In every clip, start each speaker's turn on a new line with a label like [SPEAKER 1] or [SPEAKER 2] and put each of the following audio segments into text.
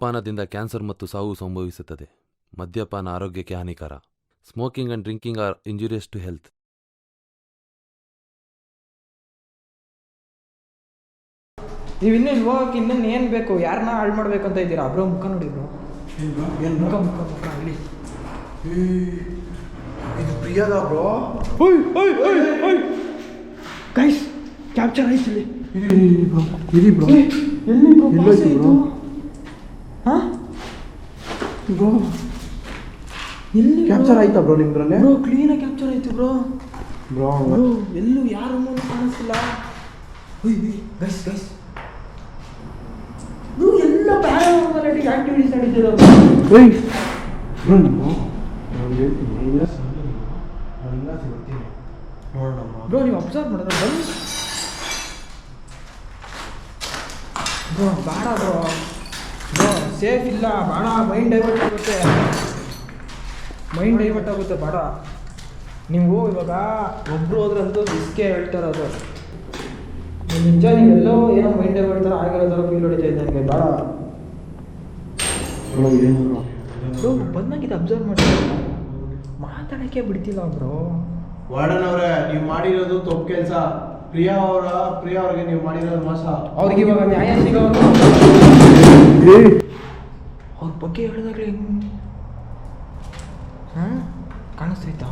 [SPEAKER 1] ಧೂಮಪಾನದಿಂದ cancer ಮತ್ತು ಸಾವು ಸಂಭವಿಸುತ್ತದೆ. ಮದ್ಯಪಾನ ಆರೋಗ್ಯಕ್ಕೆ ಹಾನಿಕರ. Smoking and drinking are injurious to health.
[SPEAKER 2] ನೀವು ಇನ್ನೇನು ಹೋಗಕ್ಕೆ ಇನ್ನೇನು ಏನು ಬೇಕು? ಯಾರನ್ನ ಹಾಳು ಮಾಡಬೇಕು ಅಂತ ಇದ್ದೀರಾ? ಬ್ರೋ ಮುಖ ನೋಡಿ ಬ್ರೋ. ಮುಖ ಮುಖ ಮುಖ ಇಲ್ಲಿ
[SPEAKER 3] ಇದು ಪ್ರಿಯದ ಬ್ರೋ?
[SPEAKER 2] ಗೈಸ್ ಕ್ಯಾಪ್ಚರ್ ಆಯ್ತು ಇಲ್ಲಿ.
[SPEAKER 3] ಬ್ರೋ. ಇರಿ ಬ್ರೋ.
[SPEAKER 2] ಎಲ್ಲಿ ಬ್ರೋ?
[SPEAKER 3] ಬ್ರೋ.
[SPEAKER 2] ಎಲ್ಲಿ
[SPEAKER 3] ಕ್ಯಾಪ್ಚರ್ ಆಯ್ತಾ ಬ್ರೋ ನಿಮ್ದ್ರಲ್ಲಿ?
[SPEAKER 2] ಬ್ರೋ ಕ್ಲೀನಾಗಿ ಕ್ಯಾಪ್ಚರ್ ಆಯ್ತು ಬ್ರೋ.
[SPEAKER 3] ಬ್ರೋ
[SPEAKER 2] ಬ್ರೋ ಎಲ್ಲೂ ಯಾರ ರೂಮಲ್ಲೂ ಕಾಣಿಸ್ತಿಲ್ಲ. ಗೈಸ್ ಗೈಸ್ ಬ್ರೋ ಎಲ್ಲ ಪ್ಯಾರಾನಾರ್ಮಲ್ ಆಕ್ಟಿವಿಟೀಸ್ ನಡೀತಿರೋ
[SPEAKER 3] ಏಯ್ ಬ್ರೋ
[SPEAKER 2] ಬ್ರೋ. ನೀವು ಅಬ್ಸರ್ವ್ ಮಾಡಿದ್ರೆ ಬ್ರೋ? ಬ್ರೋ ಬೇಡ ಬ್ರೋ. ಸೇಫ್ ಇಲ್ಲ ಬಾಣ ಮೈಂಡ್ ಡೈವರ್ಟ್ ಆಗುತ್ತೆ. ಮೈಂಡ್ ಡೈವರ್ಟ್ ಆಗುತ್ತೆ ಬೇಡ ನೀವು ಇವಾಗ ಒಬ್ರು ಹೋದ್ರಂತೂ ರಿಸ್ಕೆ ಹೇಳ್ತಾರೆ ಅದು. ನಿಜ ನೀವೆಲ್ಲೋ ಏನೋ ಮೈಂಡ್ ಡೈವರ್ಟ್ ಥರ ಆಗಿರೋ ಥರ ಫೀಲ್ ಹೊಡಿತಾ ಇದೆ ನನಗೆ ಬೇಡ ಬಂದಾಗಿದ್ದು ಅಬ್ಸರ್ವ್ ಮಾಡಿ ಮಾತಾಡೋಕ್ಕೆ ಬಿಡ್ತಿಲ್ಲ ಬ್ರೋ.
[SPEAKER 4] ವಾರ್ಡನ್ ಅವರೇ ನೀವು ಮಾಡಿರೋದು ತಪ್ಪು ಕೆಲಸ. ಪ್ರಿಯಾ ಅವರ ಪ್ರಿಯಾ ಅವ್ರಿಗೆ ನೀವು ಮಾಡಿರೋದು ಮೋಸ.
[SPEAKER 2] ಅವ್ರಿಗೆ ಇವಾಗ ನ್ಯಾಯ
[SPEAKER 3] ಸಿಗೋ
[SPEAKER 2] ಅವ್ರ ಬಗ್ಗೆ ಹೇಳಿದಾಗಲೇ ಹೆಂಗ್ ಹಾಂ? ಕಾಣಿಸ್ತೈತಾ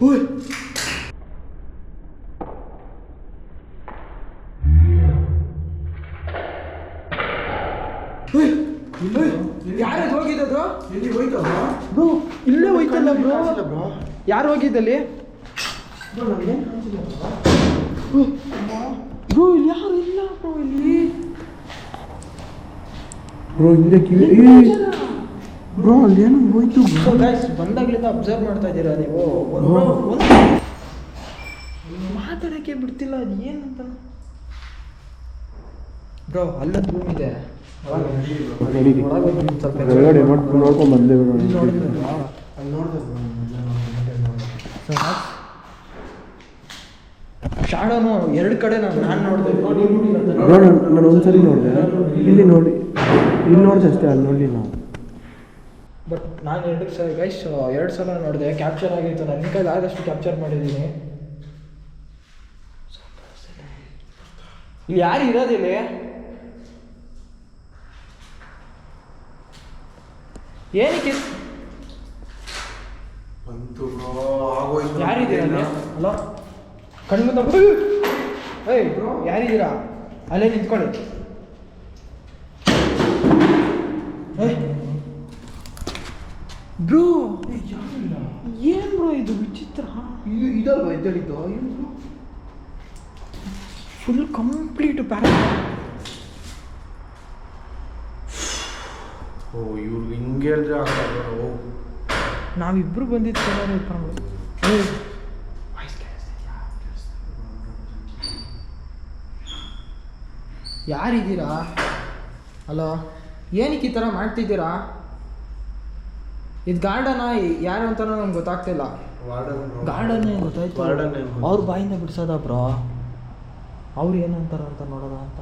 [SPEAKER 2] ಓಯ್! ಯಾರು ಹೋಗಿದ್ದು
[SPEAKER 3] ಎಲ್ಲಿ ಹೋಯ್ತಾ ಬ್ರೋ?
[SPEAKER 2] ಇಲ್ಲೇ ಹೋಯ್ತಲ್ಲ ಬ್ರೋ?
[SPEAKER 3] ಬ್ರೋ.
[SPEAKER 2] ಯಾರು ಹೋಗಿದ್ದಲ್ಲಿ
[SPEAKER 3] ಬ್ರೋ
[SPEAKER 2] ಇಲ್ಲಿ ಯಾರು ಇಲ್ಲ ಬ್ರೋ ಇಲ್ಲಿ?
[SPEAKER 3] ಬ್ರೋ ಹಿಂದೆ ಕಿವಿ ಬ್ರೋ ಏನು ಹೋಯ್ತು
[SPEAKER 2] ಸೊ
[SPEAKER 3] ಬ್ರೋ
[SPEAKER 2] ಗೈಸ್ ಬಂದಾಗ್ಲಿಂದ ಅಬ್ಸರ್ವ್ ಮಾಡ್ತಾ ಇದ್ದೀರಾ ನೀವು. ಮಾತಾಡಕ್ಕೆ ಬಿಡ್ತಿಲ್ಲ ಅದು ಏನಂತ ಬ್ರೋ ಅಲ್ಲೊಂದು ರೂಮ್ ಇದೆ.
[SPEAKER 3] ನೋಡ್ಕೊಂಡು ಬಂದೆ?
[SPEAKER 4] ಅಲ್ಲಿ
[SPEAKER 2] ಶಾಡೋನು ಎರಡು ಕಡೆ ನಾನು ನಾನು ನೋಡಿದೆ.
[SPEAKER 3] ನಾನು ಒಂದ್ಸರಿ ನೋಡಿದೆ. ಇಲ್ಲಿ ನೋಡಿ. ನೋಡಿದೆ ಅಷ್ಟೇ ಅಲ್ಲಿ ನೋಡಲಿಲ್ಲ
[SPEAKER 2] ಬಟ್ ನಾನು ಎರಡು ಸಲ ಗೈಸ್ ಎರಡು ಸಲ ನೋಡಿದೆ ಕ್ಯಾಪ್ಚರ್ ಆಗಿತ್ತು. ನನ್ನ ಕೈಲಿ ಆದಷ್ಟು ಕ್ಯಾಪ್ಚರ್ ಮಾಡಿದ್ದೀನಿ. ಇಲ್ಲಿ ಯಾರು ಇರೋದಿಲ್ಲ ಏನಕ್ಕೆ? ಯಾರಿದ್ದೀರಾ ಅಲ್ಲಿ? ಹಲೋ ಕಣ್ಮುಂದ ಏಯ್ ಯಾರಿದ್ದೀರಾ? ಅಲ್ಲೇ ನಿಂತ್ಕೊಳ್ಳಿ. ಇದು
[SPEAKER 3] ಇದಲ್ವಾ ಇದ್ದಳಿದ್ದು
[SPEAKER 2] ಫುಲ್ ಕಂಪ್ಲೀಟ್ ಪ್ಯಾರಾ
[SPEAKER 3] ಓ ಇವ್ರು ಹಿಂಗೆ ಹೇಳಿದ್ರೆ ಆಗಲ್ಲ ಓ
[SPEAKER 2] ನಾವಿಬ್ರು ಬಂದಿದ್ದು ಚೆನ್ನಾಗಿ ಇಟ್ಕೊಂಡು ಯಾರಿದ್ದೀರಾ? ಹಲೋ ಏನಕ್ಕೆ ಈ ಥರ ಮಾಡ್ತಿದ್ದೀರಾ? ಇದು ಗಾರ್ಡನ? ಯಾರು ಅಂತ ನಂಗೆ ಗೊತ್ತಾಗ್ತಿಲ್ಲ. ಗಾರ್ಡನ್ ಗೊತ್ತಾಯ್ತು?
[SPEAKER 3] ಏನ್ ಗೊತ್ತು?
[SPEAKER 2] ಅವ್ರ ಬಾಯಿಂದ ಬಿಡ್ಸೋದ ಬ್ರೋ? ಅವ್ರು ಏನಂತಾರ ಅಂತ ನೋಡೋಣ ಅಂತ.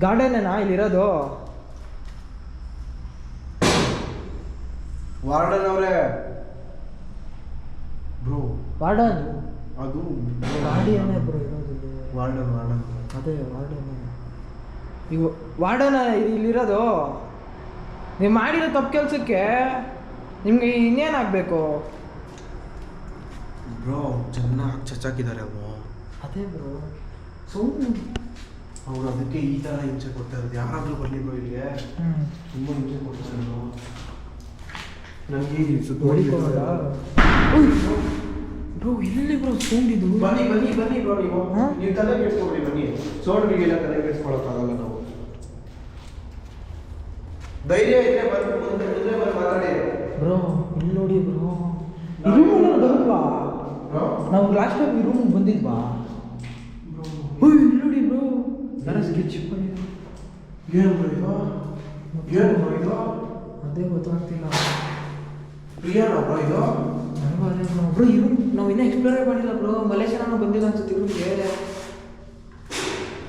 [SPEAKER 2] ಗಾರ್ಡನೇನಾ ಇಲ್ಲಿರೋದು?
[SPEAKER 4] ವಾರ್ಡನ್ ಅವರೇ.
[SPEAKER 3] ಬ್ರೋ.
[SPEAKER 2] ವಾರ್ಡನ್?
[SPEAKER 3] ಅದು
[SPEAKER 2] ಗಾಡಿಯನ್ನೇ ಬ್ರೋ ಇರೋದು.
[SPEAKER 3] Warden warden.
[SPEAKER 2] ಅದೇ ವಾರ್ಡನ್ ಇವು ವಾರ್ಡನ್ ಇಲ್ಲಿರೋದು ನೀವು ಮಾಡಿರೋ ತಪ್ಪು ಕೆಲಸಕ್ಕೆ ನಿಮಗೆ ಇನ್ನೇನಾಗಬೇಕು
[SPEAKER 3] ಬ್ರೋ ಚೆನ್ನಾಗಿ ಚಚ್ಚಾಕಿದ್ದಾರೆ ಅವರು
[SPEAKER 2] ಅದೇ ಬ್ರೋ ಸುಮ್ಮನೆ
[SPEAKER 3] ಅವ್ರು ಅದಕ್ಕೆ ಈ ಥರ ಹಿಂಸೆ ಕೊಡ್ತಾ ಇರೋದು. ಯಾರಾದರೂ ಬರಲಿ ಬ್ರೋ ಇಲ್ಲಿಗೆ. ತುಂಬ ಹಿಂಸೆ ಕೊಡ್ತಾರೆ ಬ್ರೋ ನನಗೆ
[SPEAKER 2] ಬ್ರೋ ಎಲ್ಲಿ ಬ್ರೋ
[SPEAKER 4] ಬನ್ನಿ ಬನ್ನಿ ಬನ್ನಿ ಬ್ರೋ ನೀವು. ತಲೆ ಕೆಡ್ಸ್ಕೊಬಿಡಿ ಬನ್ನಿ. ಸೋಡ್ರಿಗೆಲ್ಲ ತಲೆ ಕೆಡ್ಸ್ಕೊಳಕ್ಕಾಗಲ್ಲ ನಾವು. ಧೈರ್ಯ ಇದ್ರೆ ಬಂದು ಮುಂದೆ ಮಾತಾಡಿ.
[SPEAKER 2] ಬ್ರೋ ಇಲ್ಲಿ ನೋಡಿ ಬ್ರೋ. ಈ ರೂಮಲ್ಲಿ ಬರುತ್ವಾ ನಾವು ಲಾಸ್ಟ್ ಟೈಮ್ ಈ ರೂಮಿಗೆ ಬಂದಿದ್ವಾ? ಇಲ್ಲಿ ನೋಡಿ ಬ್ರೋ. ಯಾರ ಸ್ಕೆಚ್
[SPEAKER 3] ಏನು ಇದು? ಏನು ಇದು?
[SPEAKER 2] ಅದೇ ಗೊತ್ತಾಗ್ತಿಲ್ಲ.
[SPEAKER 3] ಪ್ರಿಯಾನ ಬ್ರೋ ಇದು?
[SPEAKER 2] ನನಗೂ ಅದೇ ಬ್ರೋ. ಬ್ರೋ ಈ ರೂಮ್ ನಾವು ಇನ್ನೂ ಎಕ್ಸ್ಪ್ಲೋರೇ ಮಾಡಿಲ್ಲ ಬ್ರೋ. ಮಲೇಷ್ಯಾನ ಬಂದಿಲ್ಲ ಅನ್ಸುತ್ತೆ ರೂಮ್ಗೆ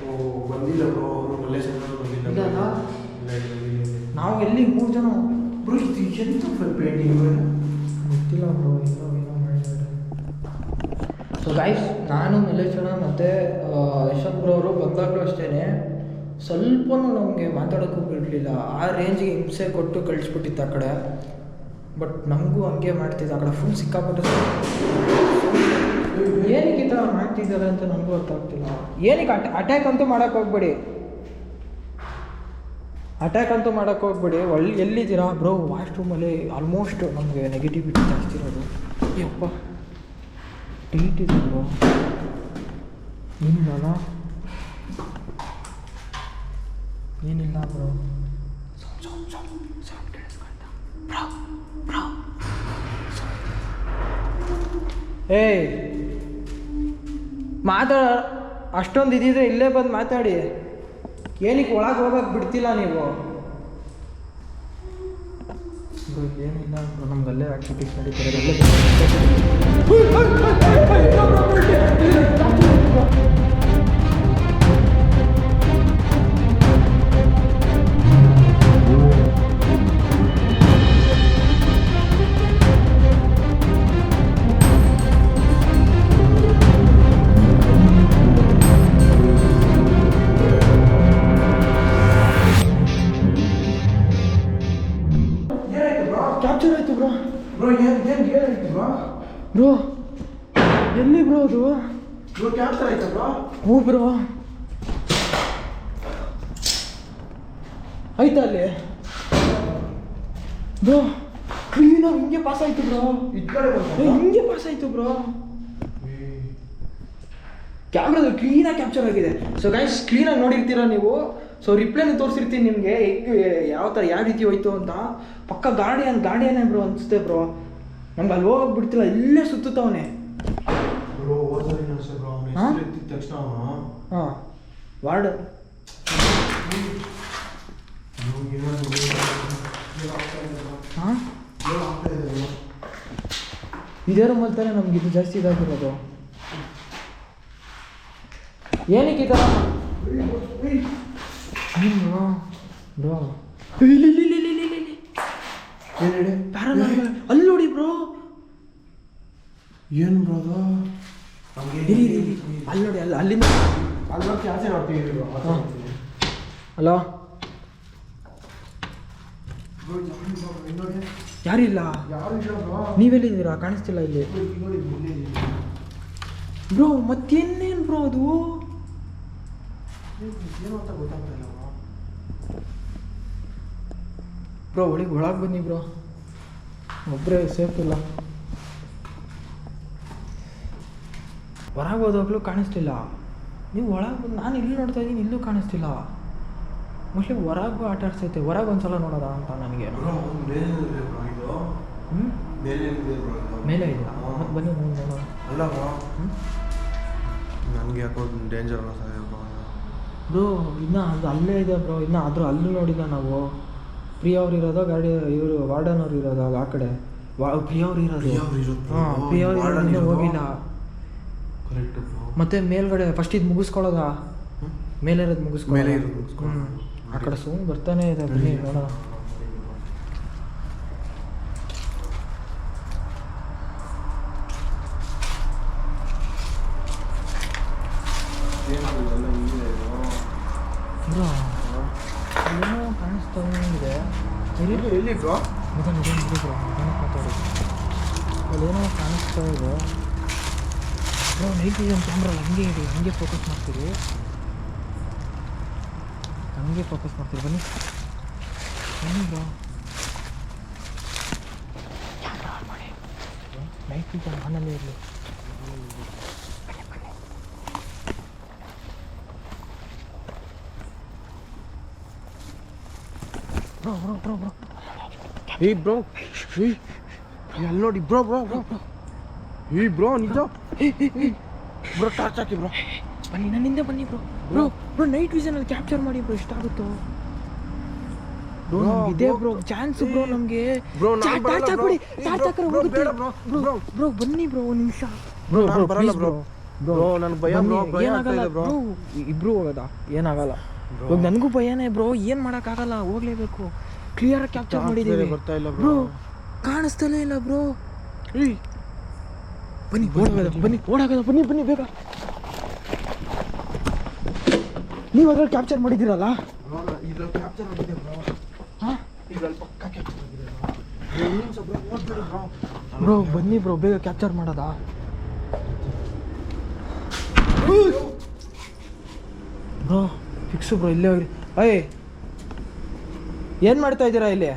[SPEAKER 3] ಓ ಬಂದಿಲ್ಲ ಬ್ರೋ. ಅವರು ಮಲ್ಲೇಶ್ವರ ಬಂದಿಲ್ಲ
[SPEAKER 2] ನಾವು ಎಲ್ಲಿ ಮೂರು ಜನ
[SPEAKER 3] ಬ್ರೋ ಇದು ಎಂತ ಪೇಂಟಿಂಗ್
[SPEAKER 2] ಗೊತ್ತಿಲ್ಲ ಬ್ರೋ ಏನೋ ಏನೋ ಮಾಡಿದ್ದಾರೆ ಸೊ ಗೈಸ್ ನಾನು ಮಲ್ಲೇಶ್ವರ ಮತ್ತು ಯಶವಂತ್ ಬ್ರೋ ಅವರು ಬಂದಾಗಲೂ ಅಷ್ಟೇ ಸ್ವಲ್ಪನೂ ನಮಗೆ ಮಾತಾಡೋಕ್ಕೂ ಬಿಡಲಿಲ್ಲ. ಆ ರೇಂಜ್ಗೆ ಹಿಂಸೆ ಕೊಟ್ಟು ಕಳಿಸ್ಬಿಟ್ಟಿತ್ತು ಆ ಕಡೆ. ಬಟ್ ನಮಗೂ ಹಂಗೆ ಮಾಡ್ತಿದ್ದ ಆ ಕಡೆ ಫುಲ್ ಸಿಕ್ಕಾಪಟ್ಟೆ ಏನಕ್ಕೆ ಈ ಥರ ಮಾಡ್ತಿದ್ದಾರೆ ಅಂತ ನಮಗೂ ಅರ್ಥ ಆಗ್ತಿಲ್ಲ ಏನಕ್ಕೆ ಅಟ್ ಅಟ್ಯಾಕ್ ಅಂತೂ ಮಾಡೋಕ್ಕೆ ಹೋಗ್ಬೇಡಿ. ಅಟ್ಯಾಕ್ ಅಂತೂ ಮಾಡೋಕ್ಕೆ ಹೋಗ್ಬೇಡಿ. ಒಳ್ಳೆ ಎಲ್ಲಿದ್ದೀರಾ? ಬ್ರೋ ವಾಶ್ರೂಮಲ್ಲಿ ಆಲ್ಮೋಸ್ಟ್ ನಮಗೆ ನೆಗೆಟಿವಿಟಿ ಜಾಸ್ತಿ ಇರೋದು. ಯಪ್ಪ. ಟೈಟ್ ಇದೆ ಬ್ರೋ ಏನಿಲ್ಲ ಏನಿಲ್ಲ ಬ್ರೋ ಏಯ್. ಮಾತಾಡ ಅಷ್ಟೊಂದು ಇದಿದ್ರೆ ಇಲ್ಲೇ ಬಂದು ಮಾತಾಡಿ. ಏನಕ್ಕೆ ಒಳಗೆ ಹೋಗಕ್ಕೆ ಬಿಡ್ತಿಲ್ಲ ನೀವು? ಏನಿಲ್ಲ ನಮ್ಗೆ ಅಲ್ಲೇ ಆಕ್ಟಿವಿಟೀಸ್ ನಡೀತಾರೆ ಹಿಂಗೆ ಪಾಸ್ ಆಯ್ತು ಬ್ರೋ ಏ, ಹಿಂಗೆ ಪಾಸ್ ಆಯ್ತು ಬ್ರೋ ಕ್ಯಾಮ್ರಾದಲ್ಲಿ ಕ್ಲೀನಾಗಿ ಕ್ಯಾಪ್ಚರ್ ಆಗಿದೆ. ಸೊ ಗೈಸ್ ಕ್ಲೀನಾಗಿ ನೋಡಿರ್ತೀರ ನೀವು? ಸೊ ರಿಪ್ಲೈನ ತೋರಿಸಿರ್ತೀನಿ ನಿಮಗೆ. ಹೆಂಗೆ ಯಾವ ಥರ ಯಾವ ರೀತಿ ಹೋಯ್ತು ಅಂತ. ಪಕ್ಕ ಗಾರ್ಡಿಯನ್ ಗಾರ್ಡಿಯನ್ನೇ ಬ್ರೋ ಅನಿಸುತ್ತೆ ಬ್ರೋ ನಮ್ಗೆ ಅಲ್ಲಿ ಹೋಗಕ್ಕೆ ಬಿಡ್ತಿಲ್ಲ ಇಲ್ಲೇ ಸುತ್ತುತ್ತವನೆ
[SPEAKER 3] ಬ್ರೋ ಓದ್ತಾರೆ ಅಷ್ಟೇ ಬ್ರೋ ಅವ್ನ
[SPEAKER 2] ಹಾ?
[SPEAKER 3] ಹೆಸರು ಎತ್ತಿದ ತಕ್ಷಣ ಅವನು.
[SPEAKER 2] ಹಾಂ. ವಾರ್ಡ್ ಹಾಂ ಇದೇ ರೂಮಲ್ಲಿ ತಾನೇ ನಮ್ಗೆ ಇದು ಜಾಸ್ತಿ ಇದಾಗಿರೋದು. ಏನಕ್ಕೆ ಈ ಥರ ಬ್ರೋ. ಅಲ್ಲಿ ನೋಡಿ ಬ್ರೋ.
[SPEAKER 3] ಏನು ಬ್ರೋ.
[SPEAKER 2] ಅಲ್ಲಿ ನೋಡಿ ಅಲ್ಲಿ ಅಲ್ಲಿಂದ. ಹಲೋ? ಯಾರಿಲ್ಲ? ನೀವೆಲ್ಲಿದ್ದೀರಾ? ಕಾಣಿಸ್ತಿಲ್ಲ ಇಲ್ಲಿ.
[SPEAKER 3] ಬ್ರೋ,
[SPEAKER 2] ಮತ್ತೇನೇನು ಬ್ರೋ ಅದು?
[SPEAKER 3] ಬ್ರೋ
[SPEAKER 2] ಒಳಗೆ ಒಳಗೆ ಬನ್ನಿ ಬ್ರೋ. ಒಬ್ಬರೇ ಸೇಫ್ ಇಲ್ಲ. ಹೊರಗೆ ಹೋದಾಗಲೂ ಕಾಣಿಸ್ತಿಲ್ಲ. ನೀವು ಒಳಗೆ ನಾನು ಇಲ್ಲಿ ನೋಡ್ತಾ ಇದ್ದೀನಿ ಇಲ್ಲೂ ಕಾಣಿಸ್ತಿಲ್ಲ. ಮೋಸ್ಟ್ಲಿ ಹೊರಗೂ ಆಟ ಆಡ್ಸೈತೆ. ಹೊರಗೆ ಒಂದ್ಸಲ ನೋಡೋದ ಅಂತ ನನಗೆ.
[SPEAKER 3] ಮೇಲೆ ಮೇಲೆ ಇದೆ.
[SPEAKER 2] ಮತ್ತೆ ಬನ್ನಿ
[SPEAKER 3] ಅಲ್ಲ ನನಗೆ ಯಾಕೋ ಡೇಂಜರ್ ಇದು ಬ್ರೋ
[SPEAKER 2] ಬ್ರೋ ಅದು ಅಲ್ಲೇ ಇದೆ ಬ್ರೋ. ಇನ್ನು ಆದರೂ ಅಲ್ಲೂ ನೋಡಿಲ್ಲ ನಾವು. ಪ್ರಿಯ ಅವ್ರು ಇರೋದು ಗಾಡಿ ಇವರು ವಾರ್ಡನ್ ಅವ್ರು ಇರೋದು ಆ ಕಡೆ. ವಾ ಪ್ರಿಯ ಅವ್ರು ಇರೋದು. ಹಾಂ ಪ್ರಿಯ ಅವ್ರು ಇರೋದು ಹೋಗಿಲ್ಲ.
[SPEAKER 3] ಕರೆಕ್ಟ್
[SPEAKER 2] ಮತ್ತೆ ಮೇಲ್ಗಡೆ ಫಸ್ಟ್ ಇದು ಮುಗಿಸ್ಕೊಳ್ಳೋದಾ? ಮೇಲೆ ಇರೋದು ಮುಗಿಸ್ಕೊಳ್ಳೋದ?
[SPEAKER 3] ಮೇಲೆ ಇರೋದು ಮುಗಿಸ್ಕೊಳ್ಳೋದು.
[SPEAKER 2] ಆ ಕಡೆ ಸುಮ್ಮನೆ ಬರ್ತಾನೆ ಇದೆ ಬನ್ನಿ ನೋಡೋಣ ಬ್ರೋ ಏನೋ ಕಾಣಿಸ್ತಾ ಇದೆ ಇರಿ
[SPEAKER 3] ಎಲ್ಲಿ ಬ್ರೋ
[SPEAKER 2] ನಿಧಾನ ನಿಧಾನ ಇರಿ ಬ್ರೋ ನಿಧಾನ ಮಾತಾಡೋದು ಅಲ್ಲೇನೋ ಕಾಣಿಸ್ತಾ ಇದೆ ಬ್ರೋ ನೈಟ್ ವಿಷನ್ ಕ್ಯಾಮ್ರಾ ಹಂಗೆ ಇಡಿ ಹಂಗೆ ಫೋಕಸ್ ಮಾಡ್ತೀರಿ ಹಂಗೆ ಫೋಕಸ್ ಮಾಡ್ತೀರಿ ಬನ್ನಿ ಬನ್ನಿ ಬ್ರೋ ಕ್ಯಾಮ್ರಾ ಆನ್ ಮಾಡಿ ನೈಟ್ ವಿಷನ್ ಆನಲ್ಲೇ ಇರಲಿ ಬ್ರೋ ಬ್ರೋ ಬ್ರೋ ಬ್ರೋ
[SPEAKER 3] ಏಯ್ ಬ್ರೋ ಏಯ್ ಅಲ್ಲಿ ನೋಡಿ ಬ್ರೋ ಬ್ರೋ ಬ್ರೋ ಏಯ್ ಬ್ರೋ ನಿಜ ಬ್ರೋ ಟಾರ್ಚ್ ಹಾಕಿ ಬ್ರೋ
[SPEAKER 2] ಬನ್ನಿ ನನ್ನಿಂದ ಬನ್ನಿ bro bro bro night vision ಅಲ್ಲಿ ಕ್ಯಾಪ್ಚರ್ ಮಾಡಿ ಬ್ರೋ
[SPEAKER 3] Bro,
[SPEAKER 2] ನಮ್ಗೆ ಇದೆ ಬ್ರೋ ಚಾನ್ಸ್ ಬ್ರೋ ನಮಗೆ.
[SPEAKER 3] ಬ್ರೋ
[SPEAKER 2] ಟಾರ್ಚ್
[SPEAKER 3] ಹಾಕಿ
[SPEAKER 2] ಹಾಕ್ಬಿಡಿ. ಟಾರ್ಚ್ ಹಾಕ್ರೆ ಹೋಗುತ್ತೆ ಬ್ರೋ ಬ್ರೋ ಬನ್ನಿ ಬ್ರೋ ಒಂದು ನಿಮಿಷ.
[SPEAKER 3] ಬ್ರೋ ಬ್ರೋ ಬರಲ್ಲ
[SPEAKER 2] ಬ್ರೋ
[SPEAKER 3] ಬ್ರೋ ನನ್ ಭಯ ಬ್ರೋ
[SPEAKER 2] ಏನಾಗಲ್ಲ ಬ್ರೋ ಇಬ್ರು ಹೋಗೋದಾ? ಏನಾಗಲ್ಲ. ಇವಾಗ ನನಗೂ ಭಯನೇ ಬ್ರೋ ಏನು ಮಾಡೋಕ್ಕಾಗಲ್ಲ? ಹೋಗ್ಲೇಬೇಕು. ಕ್ಲಿಯರ್ ಕ್ಯಾಪ್ಚರ್ ಮಾಡಿದ್ದೀವಿ
[SPEAKER 3] ಬರ್ತಾ ಇಲ್ಲ
[SPEAKER 2] ಬ್ರೋ ಕಾಣಿಸ್ತಾನೆ ಇಲ್ಲ ಬ್ರೋ ಬನ್ನಿ ಓಡಾಗದ ಬನ್ನಿ ಓಡಾಗದ ಬನ್ನಿ ಬನ್ನಿ ಬೇಗ. ನೀವು ಅದ್ರಲ್ಲಿ ಕ್ಯಾಪ್ಚರ್ ಮಾಡಿದ್ದೀರಲ್ಲ?
[SPEAKER 3] ಬ್ರೋ
[SPEAKER 2] ಬನ್ನಿ ಬ್ರೋ ಬೇಗ ಕ್ಯಾಪ್ಚರ್ ಮಾಡೋದಾ? ಬ್ರೋ ಫಿಕ್ಸು ಬ್ರೋ ಇಲ್ಲೇ ಹೋಗಿ ಅಯ್ಯ ಏನು ಮಾಡ್ತಾ ಇದ್ದೀರಾ ಇಲ್ಲಿ?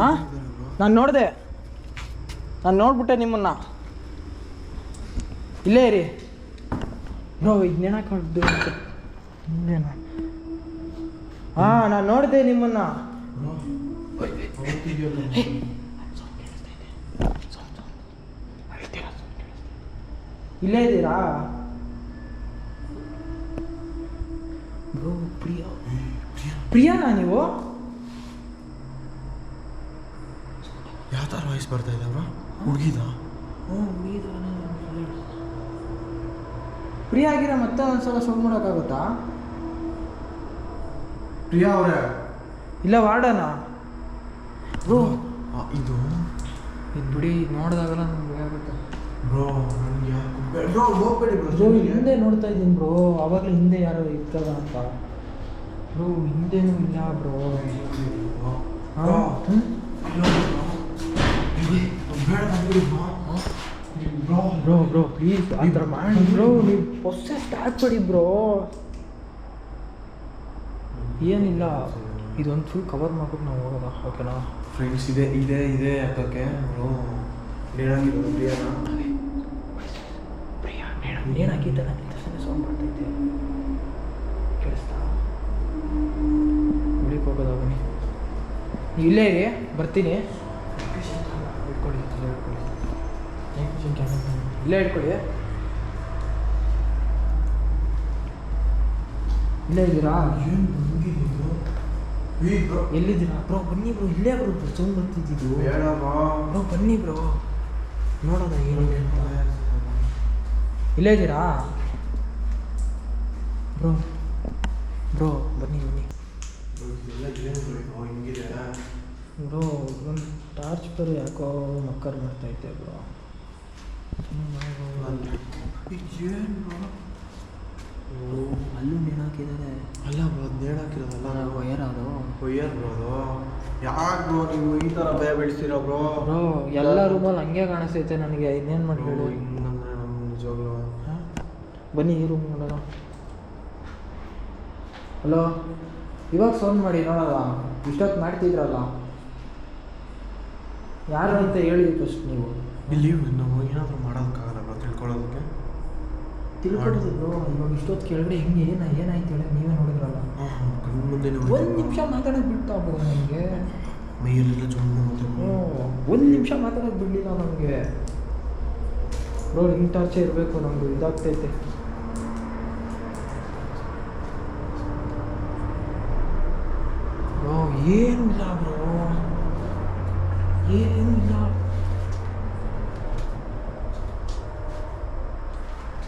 [SPEAKER 2] ಹಾಂ? ನಾನು ನೋಡಿದೆ. ನಾನು ನೋಡ್ಬಿಟ್ಟೆ ನಿಮ್ಮನ್ನ. ಇಲ್ಲೇ ರೀ ಬ್ರೋ ಇದು ನೆನಕೊಂಡು ಇನ್ನೇನು? ಹಾಂ ನಾನು ನೋಡಿದೆ ನಿಮ್ಮನ್ನ. ಇಲ್ಲೇ ಇದ್ದೀರಾ ಬ್ರೋ ಪ್ರಿಯಾ. ಪ್ರಿಯಾನಾ ನೀವು?
[SPEAKER 3] ಯಾವ ಥರ ವಾಯ್ಸ್ ಬರ್ತಾ ಇದೆ ಬ್ರೋ? ಹುಡುಗಿದ?
[SPEAKER 2] ಪ್ರಿಯಾ ಆಗಿರೋ ಮತ್ತೆ ಒಂದ್ಸಲ ಸೌಂಡ್ ಮಾಡೋಕ್ಕಾಗುತ್ತಾ?
[SPEAKER 4] ಪ್ರಿಯಾ ಅವರೇ.
[SPEAKER 2] ಇಲ್ಲ ವಾರ್ಡನ? ಬ್ರೋ
[SPEAKER 3] ಇದು?
[SPEAKER 2] ಇದು ಬಿಡಿ ನೋಡಿದಾಗೆಲ್ಲ ನಮ್ಗೆ ಆಗುತ್ತೆ.
[SPEAKER 3] ಬ್ರೋ ನನಗೆ ಯಾಕೆ ಬ್ರೋ ಹೋಗ್ಬೇಡಿ
[SPEAKER 2] ಬ್ರೋ
[SPEAKER 3] ಬ್ರೋ
[SPEAKER 2] ಹಿಂದೆ ನೋಡ್ತಾ ಇದ್ದೀನಿ ಬ್ರೋ. ಅವಾಗಲೇ ಹಿಂದೆ ಯಾರೋ ಇರ್ತದ ಅಂತ. ಬ್ರೋ ಹಿಂದೆನೂ ಇಲ್ಲ ಬ್ರೋ. ಹ್ಮ್?
[SPEAKER 3] ಬೇಡ ಬಿಡಿ ಬ್ರೋ. ಬ್ರೋ
[SPEAKER 2] ಬ್ರೋ ಪ್ಲೀಸ್ ಆ ಥರ ಮಾಡಿ ಬ್ರೋ ನೀವು ಸ್ಟಾರ್ಟ್ ಮಾಡಿ ಬ್ರೋ ಏನಿಲ್ಲ ಇದೊಂದು ಫುಲ್ ಕವರ್ ಮಾಡ್ಬಿಟ್ಟು ನಾವು ಹೋಗೋಣ ಓಕೆನಾ
[SPEAKER 3] ಫ್ರೆಂಡ್ಸ್ ಇದೆ ಇದೆ ಇದೆ ಅಂತಕ್ಕೆ ಬ್ರೋ ನೇಣಾಗಿರೋದು ಪ್ರಿಯಾನ?
[SPEAKER 2] ಪ್ರಿಯಾ ನೇಣ ನನಗೆ ತಕ್ಷಣ ಸೌಂಡ್ ಮಾಡ್ತೈತೆ ಕೇಳಿಸ್ತಾ? ಹುಡುಕ್ ಹೋಗೋದಾ ಬನ್ನಿ ಇಲ್ಲೇ ಬರ್ತೀನಿ. ಇಟ್ಕೊಳ್ಳಿ ಇಲ್ಲೇ ಇಟ್ಕೊಳ್ಳಿ. ಇಲ್ಲೇ ಇಟ್ಕೊಳ್ಳಿ ಇಲ್ಲೇ ಇದ್ದೀರಾ? ಎಲ್ಲಿದ್ದೀರಾ? ಬ್ರೋ ಬನ್ನಿ ಬ್ರೋ ಇಲ್ಲೇ ಬ್ರೋ ಸೌಂಡ್ ಬರ್ತಿದ್ದು
[SPEAKER 3] ಬ್ರೋ.
[SPEAKER 2] ಬನ್ನಿ ಬ್ರೋ. ನೋಡೋಣ ಏನು ಇಲ್ಲೇ ಇದ್ದೀರಾ? ಬ್ರೋ ಬ್ರೋ ಬನ್ನಿ ಬನ್ನಿ.
[SPEAKER 3] ಬ್ರೋ
[SPEAKER 2] ಒಂದು ಟಾರ್ಚ್ ಬರೋ ಯಾಕೋ ಮಕ್ಕರ್ ಮಾಡ್ತೈತೆ ಬ್ರೋ. ಅಲ್ಲೂ ನೇಣು ಹಾಕಿದ್ದಾರೆ
[SPEAKER 3] ಅಲ್ಲ ಬ್ರೋ ಅದು
[SPEAKER 2] ವಯರ್
[SPEAKER 3] ಬ್ರೋ ಅದು ಯಾಕೆ ಬ್ರೋ ನೀವು ಈ ಥರ ಭಯ ಬೆಳೆಸ್ತೀರಾ ಬ್ರೋ?
[SPEAKER 2] ಬ್ರೋ ಎಲ್ಲ ರೂಮಲ್ಲಿ ಹಂಗೆ ಕಾಣಿಸ್ತೈತೆ ನನಗೆ. ಇನ್ನೇನು ಮಾಡಿ
[SPEAKER 3] ಹೇಳು?
[SPEAKER 2] ಹೇಳಿ
[SPEAKER 3] ಹಿಂಗಂದ್ರೆ ನಮ್ಮ ನಿಜವಾಗ್ಲೂ
[SPEAKER 2] ಹಾ? ಬನ್ನಿ ಈ ರೂಮ್ ನೋಡೋಣ. ಹಲೋ? ಇವಾಗ ಫೋನ್ ಮಾಡಿ ನೋಡಲ್ಲ ಇಷ್ಟೊತ್ತು ಮಾಡ್ತಿದ್ರಲ್ಲ? ಯಾರು ಅಂತ ಹೇಳಿ ಫಸ್ಟ್ ನೀವು?
[SPEAKER 3] ಇಲ್ಲಿ ನಾವು ಏನಾದರೂ ಮಾಡೋದಕ್ಕಾಗಲ್ಲ ತಿಳ್ಕೊಳ್ಳೋದಕ್ಕೆ?
[SPEAKER 2] ತಿಳ್ಕೊಳ್ಳೋದು ಇವಾಗ ಇಷ್ಟೊತ್ತು ಕೆಳಗಡೆ ಹೆಂಗೆ ಏನ ಏನಾಯ್ತು ಹೇಳಿ ನೀವೇ ನೋಡಿದ್ರಲ್ಲ.
[SPEAKER 3] ಕಣ್ಣು ಮುಂದೆ
[SPEAKER 2] ಒಂದು ನಿಮಿಷ ಮಾತಾಡೋಕೆ ಬಿಡ್ತಾ ಬ್ರೋ ನನಗೆ
[SPEAKER 3] ಮೈಯಲ್ಲೆಲ್ಲ ಜೊಂಡು
[SPEAKER 2] ಒಂದು ನಿಮಿಷ ಮಾತಾಡೋಕೆ ಬಿಡಲಿಲ್ಲ ನಮಗೆ. ಬ್ರೋ ಹಿಂಗೆ ಟಾರ್ಚೆ ಇರಬೇಕು ನಮ್ದು ಇದಾಗ್ತೈತೆ ಬ್ರೋ ಏನಿಲ್ಲ ಬ್ರೋ. ಏನಿಲ್ಲ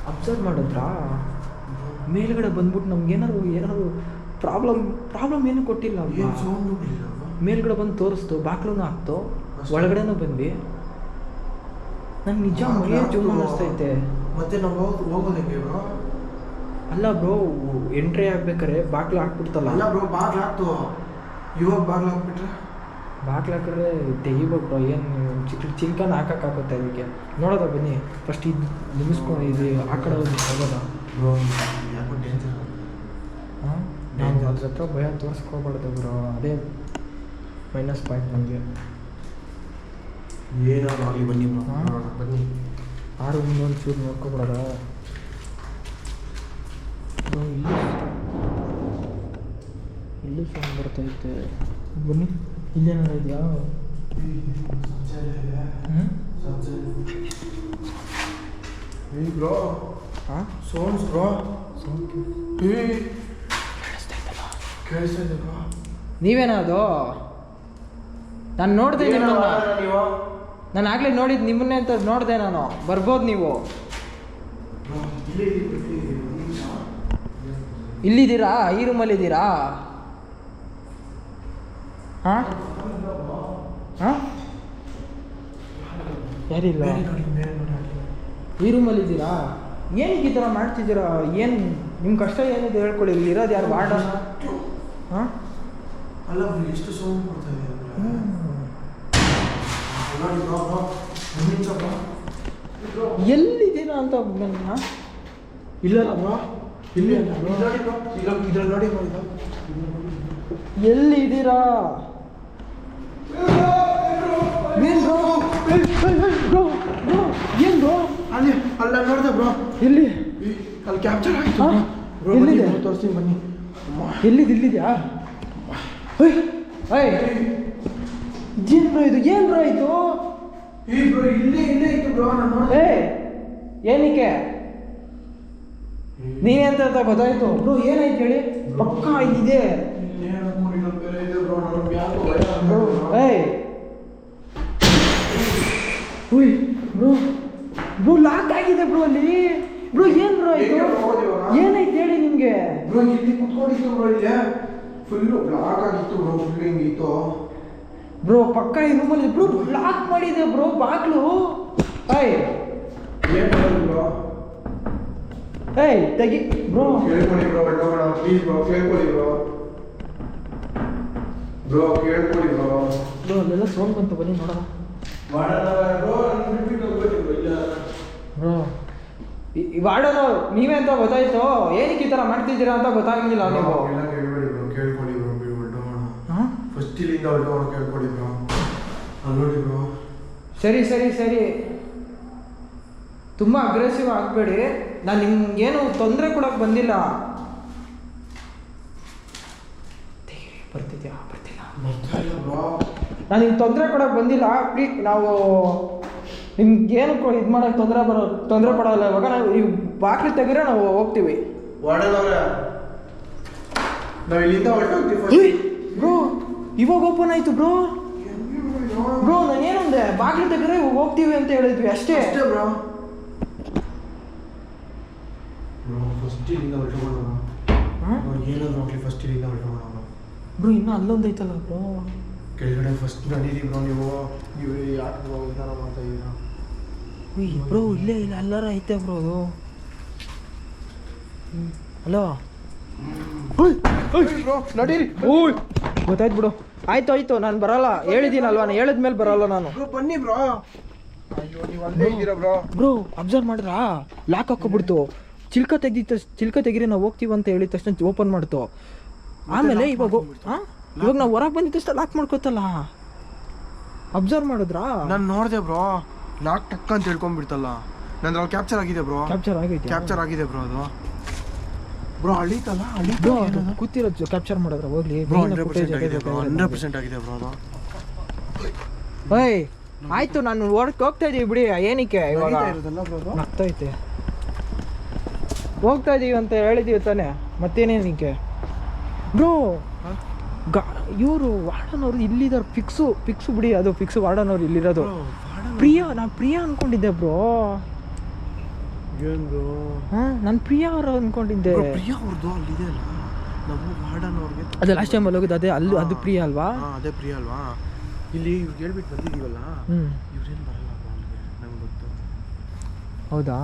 [SPEAKER 2] ಅಬ್ಸರ್ವ್ ಮಾಡಿದ್ರಾ? ಮೇಲ್ಗಡೆ ಬಂದ್ಬಿಟ್ಟು ನಮ್ಗೆ ಏನಾದ್ರು ಏನಾದ್ರು ಪ್ರಾಬ್ಲಮ್ ಪ್ರಾಬ್ಲಮ್ ಏನು ಕೊಟ್ಟಿಲ್ಲ ಮೇಲ್ಗಡೆ ಬಂದು ತೋರಿಸ್ತು ಬಾಕ್ಲೂ ಹಾಕ್ತು ಒಳಗಡೆನೂ ಬಂದ್ವಿ. ನಂಗೆ ನಿಜ ಮೈಯೇ ಜೂಮ್ ಅನ್ನಿಸ್ತೈತೆ
[SPEAKER 3] ಮತ್ತೆ ನಾವು ಬ್ರೋ
[SPEAKER 2] ಅಲ್ಲ ಬ್ರೋ ಎಂಟ್ರಿ ಆಗ್ಬೇಕಾರೆ ಬಾಕ್ಲು ಹಾಕ್ಬಿಡ್ತಲ್ಲ.
[SPEAKER 3] ಅಲ್ಲ ಬ್ರೋ ಬಾಗ್ಲು ಹಾಕ್ತು. ಇವಾಗ ಬಾಗ್ಲು ಹಾಕ್ಬಿಟ್ರೆ?
[SPEAKER 2] ಬಾಕ್ಲು ಹಾಕಿದ್ರೆ ತೆಗಿಬೇಕು ಏನು ಚಿಕ್ಕ ಚಿಲ್ಕನ ಹಾಕೋಕ್ಕಾಗುತ್ತೆ ಅದಕ್ಕೆ. ನೋಡೋದ ಬನ್ನಿ ಫಸ್ಟ್ ಇದು ನಿಮಿಸ್ಕೊಂಡು ಇದು ಆ ಕಡೆ ಹೋಗಿ ಹೋಗೋದ?
[SPEAKER 3] ಬ್ರೋ ಯಾಕೋ ಡೇಂಜರ್
[SPEAKER 2] ಹಾಂ? ನಾನು ಅದ್ರ ಹತ್ರ ಭಯ ತೋರಿಸ್ಕೋಬಾರ್ದು ಬ್ರೋ ಅದೇ ಮೈನಸ್ ಪಾಯಿಂಟ್ ನಮಗೆ.
[SPEAKER 3] ಏನಾದ್ರು ಆಗಲಿ ಬನ್ನಿ. ಬನ್ನಿ
[SPEAKER 2] ಆರು ಒಂದು ಚೂರು ನೋಡ್ಕೊಬಿಡೋದ ಬ್ರೋ ಇಲ್ಲಿ ಇಲ್ಲೂ ಸೌಂಡ್ ಬರ್ತೈತೆ. ಬನ್ನಿ. ಇಲ್ಲೇನಾರ ಇದೆಯಾ?
[SPEAKER 3] ಬ್ರೋ.
[SPEAKER 2] ಹಾಂ
[SPEAKER 3] ಬ್ರೋ.
[SPEAKER 2] ನಾನು ನೋಡಿದೆ ನಿಮ್ಮನ್ನ. ನಾನು ಆಗಲೇ ನೋಡಿದ್ದು ನಿಮ್ಮನ್ನೇ ಅಂತ ನೋಡಿದೆ ನಾನು. ಬರ್ಬೋದು ನೀವು. ಇಲ್ಲಿದ್ದೀರಾ? ಈ ರೂಮಲ್ಲಿದ್ದೀರಾ ಹಾಂ ಹಾಂ ಯಾರಿಲ್ಲ? ಈ ರೂಮಲ್ಲಿ ಇದ್ದೀರಾ? ಏನು ಈ ಥರ ಮಾಡ್ತಿದ್ದೀರಾ? ಏನು ನಿಮ್ಮ ಕಷ್ಟ ಏನಿದೆ ಹೇಳ್ಕೊಳ್ಳಿ ಇಲ್ಲಿ ಇರೋದು ಯಾರು ವಾರ್ಡ ಹಾಂ
[SPEAKER 4] ಅಲ್ಲ ಎಷ್ಟು ಸೌಂಡ್.
[SPEAKER 2] ಎಲ್ಲಿದ್ದೀರಾ ಅಂತ ನನ್ನ
[SPEAKER 4] ಇಲ್ಲ ನೋಡಿ.
[SPEAKER 2] ಎಲ್ಲಿದ್ದೀರಾ? ಏನ್ ಬ್ರೋ ಬ್ರೋ ಬ್ರೋ ಏನ್ ಬ್ರೋ
[SPEAKER 4] ಅಲ್ಲಿ ಅಲ್ಲ ನೋಡ್ದೆ ಬ್ರೋ
[SPEAKER 2] ಎಲ್ಲಿ
[SPEAKER 4] ಅಲ್ಲಿ ಕ್ಯಾಪ್ಚರ್ ಆಯ್ತು ಬ್ರೋ
[SPEAKER 2] ಎಲ್ಲಿದೆ?
[SPEAKER 4] ತೋರಿಸ್ತೀನಿ ಬನ್ನಿ.
[SPEAKER 2] ಎಲ್ಲಿದ್ ಇಲ್ಲಿದ್ಯಾ ಏಯ್ ಏಯ್ ಜಿನ್ ಬ್ರೋ ಇದು ಏನ್ ಬ್ರೋ ಇದು?
[SPEAKER 4] ಏ ಬ್ರೋ ಇಲ್ಲೇ ಇಲ್ಲೇ ಇತ್ತು ಬ್ರೋ ನಾನು.
[SPEAKER 2] ಏಯ್ ಏನಕ್ಕೆ? ನೀನೇ ಅಂತ ಗೊತ್ತಾಯ್ತು? ಬ್ರೋ ಏನಾಯ್ತು ಹೇಳಿ? ಪಕ್ಕ ಇದಿದೆ
[SPEAKER 4] ಇನ್ನೇನು ಅನ್ಕೊಂಡಿದ್ದು ಬೇರೆ ಇದೆ ಬ್ರೋ ನನಗೆ ಯಾಕೋ ಭಯ
[SPEAKER 2] ಬ್ರೋ
[SPEAKER 4] ಆಗ್ತದೆ
[SPEAKER 2] ಏಯ್ ಉಯ್ ಬ್ರೋ ಬ್ರೋ ಲಾಕ್ ಆಗಿದೆ ಬ್ರೋ ಅಲ್ಲಿ? ಬ್ರೋ ಏನ್ ಬ್ರೋ
[SPEAKER 4] ಇವಾಗ?
[SPEAKER 2] ಏನಾಯ್ತು ಹೇಳಿ ನಿಮ್ಗೆ?
[SPEAKER 4] ಬ್ರೋ ಇಲ್ಲಿ ಕುತ್ಕೊಂಡಿತ್ತು ಬ್ರೋ ಇಲ್ಲಿ. ಫುಲ್ಲು ಬ್ಲಾಕ್ ಆಗಿತ್ತು ಬ್ರೋ ಫುಲ್ ಹಿಂಗಿತ್ತು.
[SPEAKER 2] ಬ್ರೋ ಪಕ್ಕ ಈ ರೂಮಲ್ಲಿ ಬ್ರೋ ಬ್ಲಾಕ್ ಮಾಡಿದೆ ಬ್ರೋ ಬಾಗ್ಲು. ಏಯ್.
[SPEAKER 4] ಏನ್ ಮಾಡೋದು ಬ್ರೋ?
[SPEAKER 2] ಏಯ್ ತೆಗಿ. ಬ್ರೋ.
[SPEAKER 4] ಕೇಳ್ಕೊಳ್ಳಿ ಬ್ರೋ ಹೋಗೋಣ ಪ್ಲೀಸ್ ಬ್ರೋ ಕೇಳ್ಕೊಳ್ಳಿ ಬ್ರೋ. ಬ್ರೋ ಕೇಳ್ಕೊಳ್ಳಿ ಬ್ರೋ.
[SPEAKER 2] ಬ್ರೋ ಅಲ್ಲೆಲ್ಲ ಸೌಂಡ್ ಬಂತು ಬನ್ನಿ ನೋಡೋಣ.
[SPEAKER 4] ಬ್ರೋ ನಾನು ಬಿಟ್ಬಿಟ್ಟು ಇಲ್ಲ
[SPEAKER 2] ಬ್ರೋ. ವಾರ್ಡನು ನೀವೇ ಅಂತ ಗೊತ್ತಾಯ್ತು? ಏನಕ್ಕೆ ಈ ಥರ ಮಾಡ್ತಿದ್ದೀರಾ ಅಂತ ಗೊತ್ತಾಗಿಲ್ಲ ನೀವು
[SPEAKER 4] ಫಸ್ಟ್ ಇಲ್ಲಿಂದ ಹೊರಟು
[SPEAKER 2] ಸರಿ ಸರಿ ಸರಿ. ತುಂಬ ಅಗ್ರೆಸಿವ್ ಆಗಬೇಡಿ. ನಾನು ನಿಮ್ಗೇನು ತೊಂದರೆ ಕೊಡೋಕೆ ಬಂದಿಲ್ಲ. ಬರ್ತಿದ್ಯಾ? ಬರ್ತಿಲ್ಲ. ನಾನು ನಿಮ್ಗೆ ತೊಂದರೆ ಕೊಡೋಕೆ ಬಂದಿಲ್ಲ. ಪ್ಲೀ ನಾವು ನಿಮ್ಗೇನು ಇದು ಮಾಡೋಕ್ಕೆ ತೊಂದರೆ ಬರೋ ತೊಂದರೆ ಪಡೋಲ್ಲ. ಇವಾಗ ನಾವು ಈ ಬಾಕ್ಲಿ ತೆಗೆದ್ರೆ ನಾವು ಹೋಗ್ತೀವಿ.
[SPEAKER 4] ನಾವು ಇಲ್ಲಿಂದ ಹೊರಟೋಗ್ತೀವಿ
[SPEAKER 2] ಬ್ರೋ ಇವಾಗ ಓಪನ್ ಆಯಿತು ಬ್ರೋ. ಬ್ರೋ ನಾನು ಏನಂದೆ? ಬಾಗಿಲು ತೆಗೆದ್ರೆ ಇವಾಗ ಹೋಗ್ತೀವಿ ಅಂತ ಹೇಳಿದ್ವಿ ಅಷ್ಟೇ.
[SPEAKER 4] ಅಷ್ಟೇ ಬ್ರೋ. ಬ್ರೋ ಫಸ್ಟ್ ಇಲ್ಲಿಂದ ಹೊರಟೋಗೋಣ ಏನಾದ್ರು ಫಸ್ಟ್ ಇಲ್ಲಿಂದ ಹೊರಟೋಗೋಣ
[SPEAKER 2] ಬ್ರೋ. ಇನ್ನೂ ಅಲ್ಲೊಂದು ಐತಲ್ಲ ಬ್ರೋ.
[SPEAKER 4] ಕೆಳಗಡೆ ಫಸ್ಟ್ ನಡೀರಿ ಬ್ರೋ ನೀವು. ನೀವು ಯಾಕೆ ಬ್ರೋ ವಿಧಾನ ಮಾಡ್ತಾ ಇದ್ದೀರಾ
[SPEAKER 2] ಬ್ರೋ ಇಲ್ಲೇ ಇಲ್ಲ ಎಲ್ಲಾರ ಐತೆ ಬ್ರೋ ಅದು ಹಲೋ
[SPEAKER 4] ಬ್ರೋ ನಡೀರಿ
[SPEAKER 2] ಓಯ್ ಗೊತ್ತಾಯ್ತು ಬಿಡು ಆಯ್ತು ಆಯ್ತು ನಾನು ಬರಲ್ಲ. ಹೇಳಿದ್ದೀನಲ್ವಾ? ನಾನು ಹೇಳಿದ್ಮೇಲೆ ಬರಲ್ಲ ನಾನು.
[SPEAKER 4] ಬನ್ನಿ ಬ್ರೋ ಬ್ರೋ
[SPEAKER 2] ಅಬ್ಸರ್ವ್ ಮಾಡಿದ್ರಾ? ಲಾಕ್ ಹಾಕೋಬಿಡ್ತು ಚಿಲ್ಕ ತೆಗ್ದಿತ್ತು ಚಿಲ್ಕ ತೆಗೀರಿ ನಾವು ಹೋಗ್ತೀವಿ ಅಂತ ಹೇಳಿದ ತಕ್ಷಣ ಓಪನ್ ಮಾಡ್ತು. ಆಮೇಲೆ ಇವಾಗ ಇವಾಗ ನಾವು ಹೊರಗೆ ಬಂದಿದ್ದ ತಕ್ಷಣ ಲಾಕ್ ಮಾಡ್ಕೋತಲ್ಲ. ಅಬ್ಸರ್ವ್ ಮಾಡಿದ್ರಾ?
[SPEAKER 3] ನಾನು ನೋಡಿದೆ ಬ್ರೋ ಲಾಕ್ ಟಕ್ ಅಂತ ಹೇಳ್ಕೊಂಡ್ಬಿಡ್ತಲ್ಲ. ನಂದು ಅವ್ರು ಕ್ಯಾಪ್ಚರ್ ಆಗಿದೆ ಬ್ರೋ
[SPEAKER 2] ಕ್ಯಾಪ್ಚರ್ ಆಗಿದೆ
[SPEAKER 3] ಕ್ಯಾಪ್ಚರ್ ಆಗಿದೆ ಬ್ರೋ ಅದು. ಬ್ರೋ ಅಳಿತಲ್ಲ? ಅಳಿ
[SPEAKER 2] ಬ್ರೋ ಅದು ಕೂತಿರೋದು ಕ್ಯಾಪ್ಚರ್ ಮಾಡಿದ್ರೆ ಹೋಗ್ಲಿ.
[SPEAKER 3] ಬ್ರೋ ಹಂಡ್ರೆಡ್ ಪರ್ಸೆಂಟ್ ಆಗಿದೆ ಬ್ರೋ ಹಂಡ್ರೆಡ್ ಪರ್ಸೆಂಟ್ ಆಗಿದೆ ಬ್ರೋ ಅದು.
[SPEAKER 2] ಓಯ್ ಆಯ್ತು ನಾನು ಹೊರಗೆ ಹೋಗ್ತಾ ಇದೀವಿ ಬಿಡಿ ಏನಕ್ಕೆ ಇವಾಗ? ನಗ್ತೈತೆ. ಹೋಗ್ತಾ ಇದೀವಿ ಅಂತ ಹೇಳಿದೀವಿ ತಾನೆ ಮತ್ತೇನೇನಕ್ಕೆ ಬ್ರೋ ಗಾ ವಾರ್ಡನ್ ಅವರು ಇಲ್ಲಿದ್ದಾರೆ ಫಿಕ್ಸು ಫಿಕ್ಸು ಬಿಡಿ ಅದು ಪಿಕ್ಸ್ ವಾರ್ಡನ್ ಅವ್ರು ಇಲ್ಲಿರೋದು ಪ್ರಿಯಾ ನಾನು ಪ್ರಿಯಾ ಅನ್ಕೊಂಡಿದ್ದೆ ಬ್ರೋ.
[SPEAKER 3] ಏನು
[SPEAKER 2] ನಾನು ಪ್ರಿಯಾ ಅವರು ಅನ್ಕೊಂಡಿದ್ದೆ.
[SPEAKER 3] ಪ್ರಿಯಾ ಅವ್ರದ್ದು ಅಲ್ಲಿದೆ ಅಲ್ಲ? ನಾವು ವಾರ್ಡನ್ ಅವ್ರಿಗೆ
[SPEAKER 2] ಅದೇ ಲಾಸ್ಟ್ ಟೈಮ್ ಅಲ್ಲಿ ಹೋಗಿದ್ದು ಅದೇ ಅಲ್ಲಿ ಅದು ಪ್ರಿಯಾ ಅಲ್ವಾ?
[SPEAKER 3] ಅದೇ ಪ್ರಿಯಾ ಅಲ್ವಾ? ಇಲ್ಲಿ ಇವ್ರು ಹೇಳ್ಬಿಟ್ಟು ಬಂದಿದ್ದೀವಲ್ಲ? ಇವ್ರೇನು ಬರಲ್ಲ ಬ್ರೋ ಅಲ್ಲಿಗೆ ನಂಗೆ ಗೊತ್ತು.
[SPEAKER 2] ಹೌದಾ?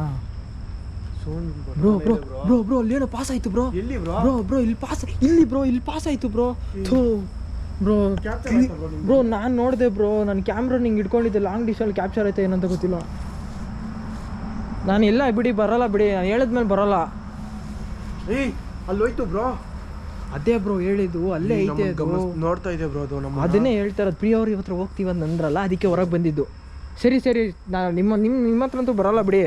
[SPEAKER 2] Bro bro bro. ಬ್ರೋ ಅಲ್ಲಿ ಏನೋ ಪಾಸ್ ಆಯ್ತು ಬ್ರೋ.
[SPEAKER 3] ಇಲ್ಲಿ ಬ್ರೋ?
[SPEAKER 2] ಬ್ರೋ ಬ್ರೋ ಇಲ್ಲಿ ಪಾಸ್ ಇಲ್ಲಿ ಬ್ರೋ ಇಲ್ಲಿ ಪಾಸ್ ಆಯ್ತು ಬ್ರೋ. ಥೂ. ಬ್ರೋ? ಬ್ರೋ ನಾನು ನೋಡಿದೆ ಬ್ರೋ ನನ್ನ ಕ್ಯಾಮ್ರಾ ನಿಂಗೆ ಇಟ್ಕೊಂಡಿದ್ದೆ ಲಾಂಗ್ ಡಿಸ್ಟಲ್ಲಿ ಕ್ಯಾಪ್ಚರ್ ಆಯ್ತಾ ಏನಂತ ಗೊತ್ತಿಲ್ಲ. ನಾನು ಎಲ್ಲ ಬಿಡಿ ಬರಲ್ಲ ಬಿಡಿ ನಾನು ಹೇಳಿದ್ಮೇಲೆ ಬರಲ್ಲ.
[SPEAKER 3] ಏಯ್ ಅಲ್ಲಿ ಹೋಯ್ತು ಬ್ರೋ
[SPEAKER 2] ಅದೇ ಬ್ರೋ ಹೇಳಿದ್ದು ಅಲ್ಲೇ ಐತೆ
[SPEAKER 3] ನೋಡ್ತಾ ಇದೆ ಬ್ರೋ ಅದು ನಮ್ಮ
[SPEAKER 2] ಅದನ್ನೇ ಹೇಳ್ತಾ ಇರೋದು ಪ್ರಿಯ ಅವ್ರ ಹತ್ರ ಹೋಗ್ತೀವಿ ಅಂತ ಅಂದ್ರಲ್ಲ ಅದಕ್ಕೆ ಹೊರಗೆ ಬಂದಿದ್ದು. ಸರಿ ಸರಿ ನಾನು ನಿಮ್ಮ ನಿಮ್ಮ ನಿಮ್ಮ ಹತ್ರ ಅಂತೂ ಬರಲ್ಲ ಬಿಡಿ.